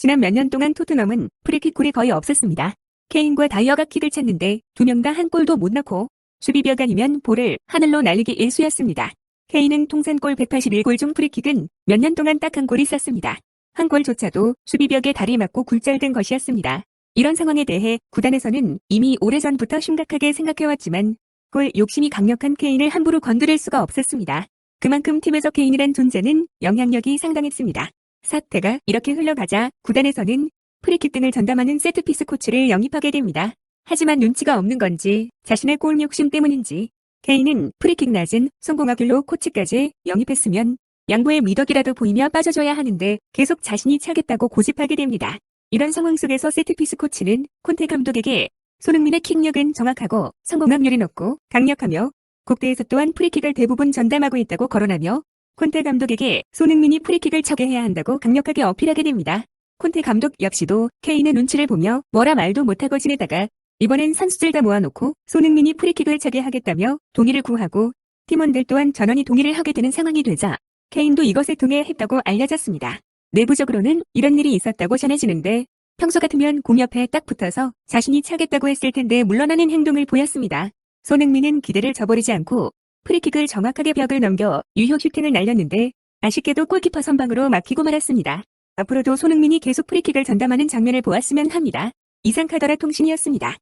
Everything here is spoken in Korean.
지난 몇 년 동안 토트넘은 프리킥골이 거의 없었습니다. 케인과 다이어가 킥을 찼는데 두 명 다 한 골도 못 넣고 수비벽 아니면 볼을 하늘로 날리기 일쑤였습니다. 케인은 통산골 181골 중 프리킥은 몇 년 동안 딱 한골 있었습니다. 한 골조차도 수비벽에 다리 맞고 굴절된 것이었습니다. 이런 상황에 대해 구단에서는 이미 오래전부터 심각하게 생각해왔지만 골 욕심이 강력한 케인을 함부로 건드릴 수가 없었습니다. 그만큼 팀에서 케인이란 존재는 영향력이 상당했습니다. 사태가 이렇게 흘러가자 구단에서는 프리킥 등을 전담하는 세트피스 코치를 영입하게 됩니다. 하지만 눈치가 없는 건지 자신의 골 욕심 때문인지 케인은 프리킥 낮은 성공하길로 코치까지 영입했으면 양보의 미덕이라도 보이며 빠져줘야 하는데 계속 자신이 차겠다고 고집하게 됩니다. 이런 상황 속에서 세트피스 코치는 콘테 감독에게 손흥민의 킥력은 정확하고 성공확률이 높고 강력하며 국대에서 또한 프리킥을 대부분 전담하고 있다고 거론하며 콘테 감독에게 손흥민이 프리킥을 차게 해야 한다고 강력하게 어필하게 됩니다. 콘테 감독 역시도 케인의 눈치를 보며 뭐라 말도 못하고 지내다가 이번엔 선수들 다 모아놓고 손흥민이 프리킥을 차게 하겠다며 동의를 구하고 팀원들 또한 전원이 동의를 하게 되는 상황이 되자 케인도 이것에 동의했다고 알려졌습니다. 내부적으로는 이런 일이 있었다고 전해지는데 평소 같으면 공 옆에 딱 붙어서 자신이 차겠다고 했을 텐데 물러나는 행동을 보였습니다. 손흥민은 기대를 저버리지 않고 프리킥을 정확하게 벽을 넘겨 유효 슈팅을 날렸는데 아쉽게도 골키퍼 선방으로 막히고 말았습니다. 앞으로도 손흥민이 계속 프리킥을 전담하는 장면을 보았으면 합니다. 이상 카더라 통신이었습니다.